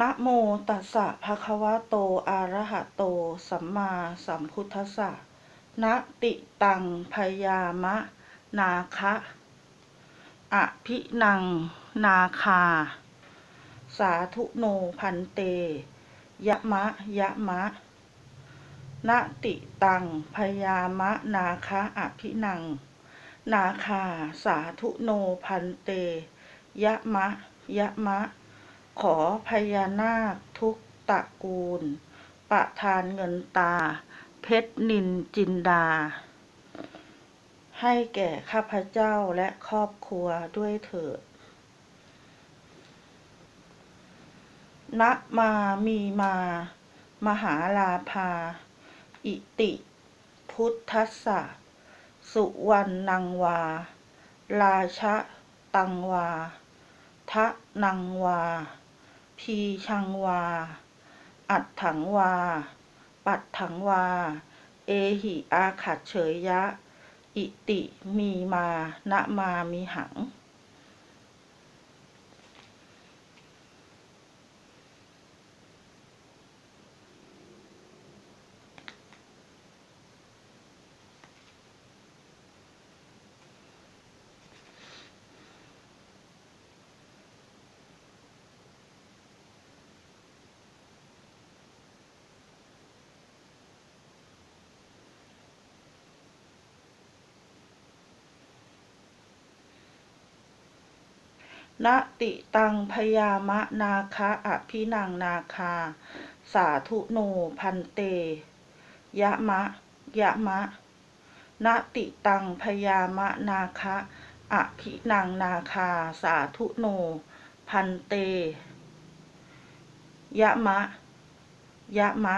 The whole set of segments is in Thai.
นะโมตัสสะภะคะวะโต อะระหะโต สัมมาสัมพุทธัสสะนะติตังพยามะ นาคะอภินัง นาคา สาธุโนพันเต ยะมะ ยะมะนะติตังพยามะ นาคะอภินัง นาคา สาธุโนพันเต ยะมะ ยะมะ ขอพญานาคทุกตระกูล ประทานเงินตา เพชรนินจินดา ให้แก่ข้าพเจ้าและครอบครัวด้วยเถิดนะมามีมา มหาลาภา อิติ พุทธัสสะ สุวรรณังวา ราชะตังวา ทะนังวา ทีชังวา อัดถังวา ปัดถังวา เอหิอาขัดเฉยยะ อิติมีมา นะมามีหัง นติตังพยามะนาคะอภินังนาคา สาธุโนพันเต ยะมะ ยะมะนติตังพยามะนาคะอภินังนาคา สาธุโน พันเต ยะมะ ยะมะ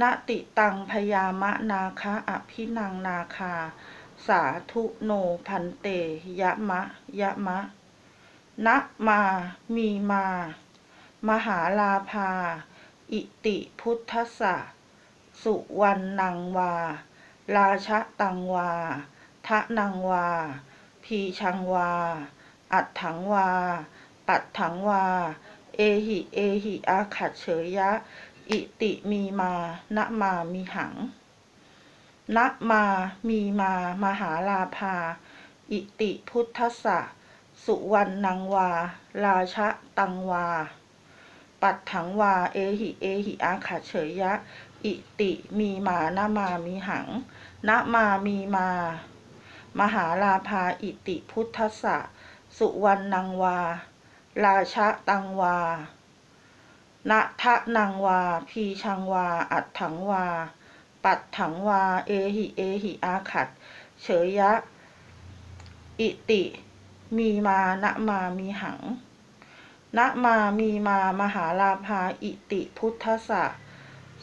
นติตังพยามะนาคะอภินังนาคา สาธุโนพันเตยะมะ ยะมะ นะมา มีมา มหาลาภา อิติพุทธสสะ สุวรรณังวา ราชะตังวา ทะนังวา พีชังวา อัดถังวา ปัดถังวา เอหิ เอหิ อาขัดเฉยยะ อิติมีมา นะมามีหัง นะมา มีมา มหาลาภา อิติพุทธสะสุวรรณังวา ราชะตังวา ปัดถังวา เอหิ เอหิอาขัดเฉยยะ อิติมีมานะมามีหังนะมามีมา มหาลาภา อิติพุทธสะสุวรรณังวา ราชะตังวานะทะนังวา พีชังวา อัดถังวา ปัดถังวา เอหิเอหิอาขัด เฉยยะ อิติ มีมานะมามีหังนะมามีมามหาลาภาอิติพุทธสะ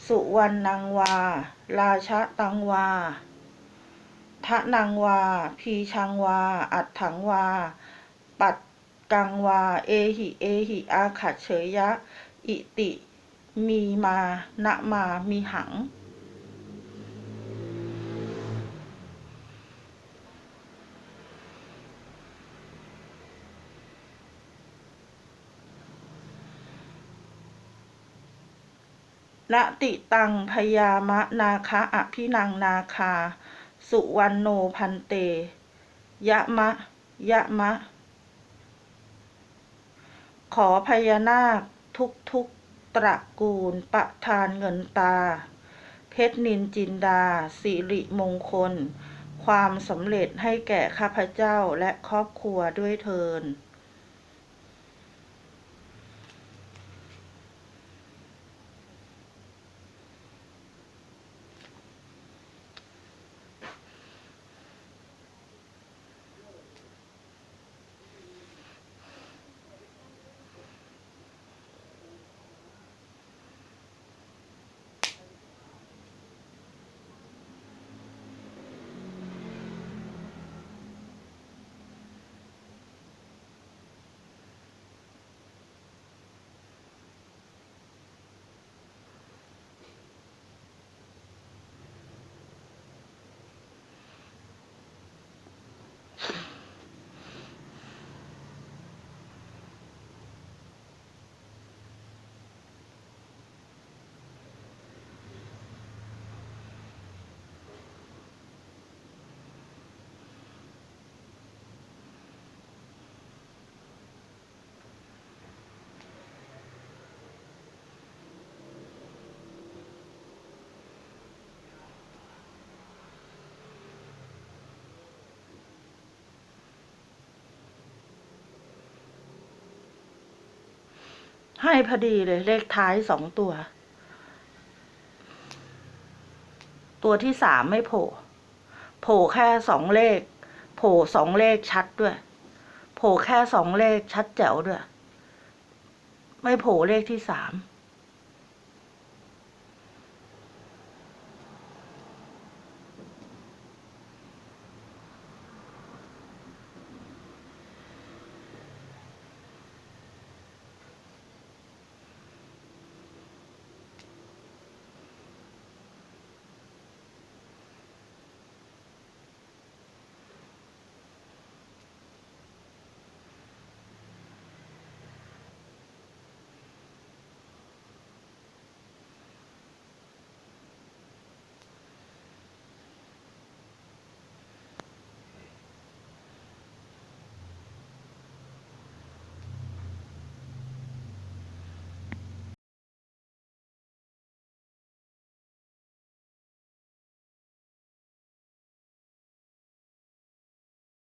สุวรรณังวา ราชตังวาทะนังวา พีชังวา อัดถังวา ปัดกังวา เอหิ เอหิ อาขัดเฉยยะ อิติ มีมานะมามีหัง นะติตังพยามะนาคะอภินังนาคา สุวรรณโนพันเต ยะมะ ยะมะ ขอพญานาคทุกทุกตระกูลประทานเงินตา เพชรนินจินดา สิริมงคล ความสำเร็จให้แก่ข้าพเจ้าและครอบครัวด้วยเทิน ให้พอดีเลยเลขท้ายสองตัว ตัวที่สามไม่โผล่โผล่แค่สองเลข โผล่สองเลขชัดด้วย โผล่แค่สองเลขชัดแจ๋วด้วย ไม่โผล่เลขที่สาม